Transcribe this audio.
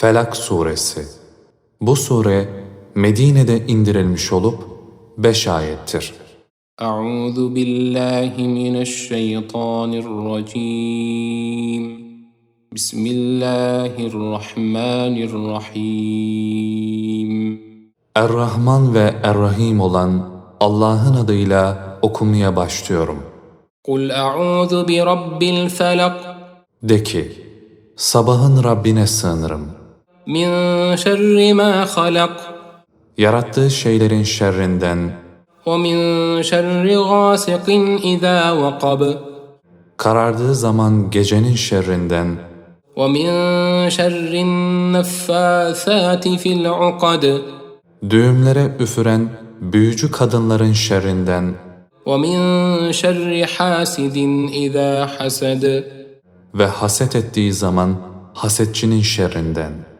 Felak Suresi Bu sure Medine'de indirilmiş olup beş ayettir. Euzu billahi mineşşeytanirracim. Bismillahirrahmanirrahim. Er-Rahman ve Er-Rahim olan Allah'ın adıyla okumaya başlıyorum. Kul a'udhu bi rabbil felak. De ki, sabahın Rabbine sığınırım.'' min şerri ma halak. Yarattığı şeylerin şerrinden. Ve min şerri gâsikin izâ vakab Karardığı zaman gecenin şerrinden. Ve min şerrin neffâsâti fil ukad Düğümlere üfüren büyücü kadınların şerrinden. Ve min şerri hasidin izâ hased ve haset ettiği zaman hasetçinin şerrinden.''